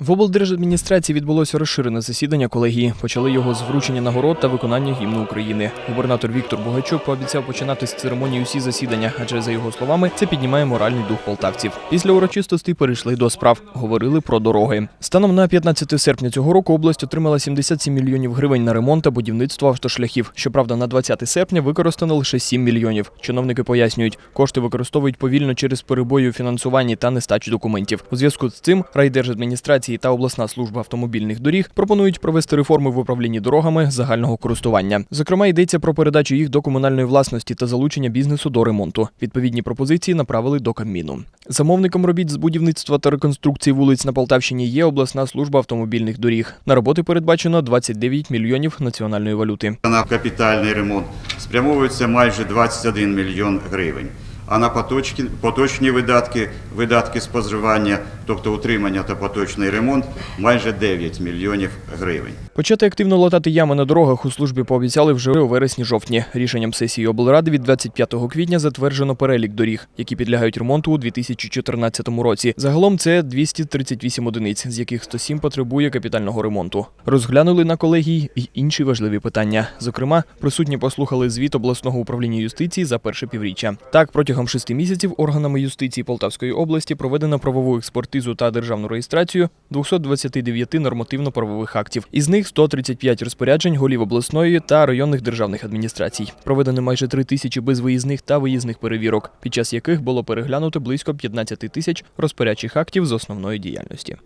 В облдержадміністрації відбулося розширене засідання колегії. Почали його з вручення нагород та виконання гімну України. Губернатор Віктор Богачук пообіцяв починати з церемонії усі засідання, адже за його словами це піднімає моральний дух полтавців. Після урочистостей перейшли до справ. Говорили про дороги. Станом на 15 серпня цього року область отримала 77 мільйонів гривень на ремонт та будівництво автошляхів. Щоправда, на 20 серпня використано лише 7 мільйонів. Чиновники пояснюють, кошти використовують повільно через перебої у фінансуванні та нестачу документів. У зв'язку з цим райдержадміністрації та обласна служба автомобільних доріг пропонують провести реформи в управлінні дорогами загального користування. Зокрема, йдеться про передачу їх до комунальної власності та залучення бізнесу до ремонту. Відповідні пропозиції направили до Кабміну. Замовником робіт з будівництва та реконструкції вулиць на Полтавщині є обласна служба автомобільних доріг. На роботи передбачено 29 мільйонів національної валюти. На капітальний ремонт спрямовується майже 21 мільйон гривень. А на поточні, поточні видатки, видатки споживання, тобто утримання та поточний ремонт, майже 9 мільйонів гривень. Почати активно латати ями на дорогах у службі пообіцяли вже у вересні-жовтні. Рішенням сесії облради від 25 квітня затверджено перелік доріг, які підлягають ремонту у 2014 році. Загалом це 238 одиниць, з яких 107 потребує капітального ремонту. Розглянули на колегії й інші важливі питання. Зокрема, присутні послухали звіт обласного управління юстиції за перше півріччя. Так, протягом шести місяців органами юстиції Полтавської області проведено правову експертизу та державну реєстрацію 229 нормативно-правових актів. Із них 135 розпоряджень голів обласної та районних державних адміністрацій. Проведено майже 3 тисячі безвиїзних та виїзних перевірок, під час яких було переглянуто близько 15 тисяч розпорядчих актів з основної діяльності.